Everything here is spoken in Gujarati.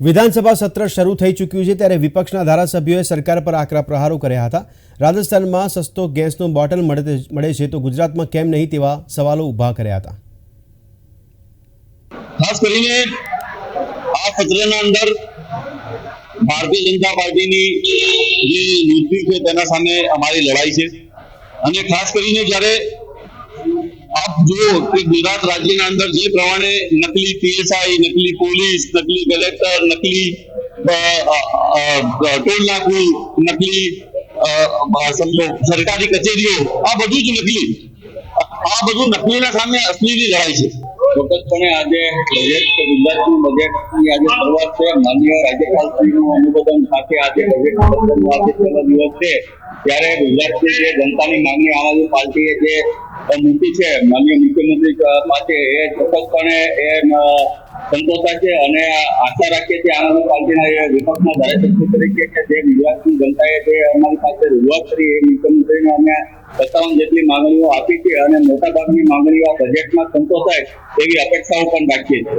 વિધાનસભા સત્ર શરૂ થઈ ચૂક્યું છે ત્યારે વિપક્ષના ધારાસભ્યોએ સરકાર પર આકરા પ્રહારો કર્યા હતા. રાજસ્થાનમાં સસ્તો ગેસનો બોટલ મળે છે તો ગુજરાતમાં કેમ નહીં તેવા સવાલો ઊભા કર્યા હતા. ખાસ કરીને આ સત્રના અંદર ભારતીય જનતા પાર્ટીની જે નીતિ છે તેના સામે અમારી લડાઈ છે. અને ખાસ કરીને જ્યારે જુઓ કે ગુજરાત રાજ્યના અંદર જે પ્રમાણે નકલી પીએસઆઈ, નકલી પોલીસ, નકલી કલેક્ટર, નકલી ટોલ નાકું, નકલી સરકારી કચેરીઓ, આ બધું જ નકલી. આ બધું નકલીના સામે અસલીની લડાઈ છે. ચોક્કસપણે આજે બજેટ ગુજરાતનું બજેટની આજે શરૂઆત છે. માન્ય રાજ્યપાલશ્રીનું અનુમોદન સાથે આજે બજેટ દિવસ છે, ત્યારે ગુજરાતની જે જનતાની માંગણી આમ આદમી પાર્ટીએ જે મૂકી છે. માન્ય મુખ્યમંત્રી પાસે એ ચોક્કસપણે એ સંતોષા છે અને આશા રાખીએ છીએ આમ આદમી પાર્ટીના વિપક્ષના ધારાસભ્ય તરીકે કે જે ગુજરાતની જનતાએ જે અમારી પાસે રજૂઆત કરી, એ મુખ્યમંત્રીને અમે સત્તાવન જેટલી માંગણીઓ આપી છે અને મોટાભાગની માંગણીઓ આ બજેટમાં સંતોષાય એવી અપેક્ષાઓ પણ રાખીએ છીએ.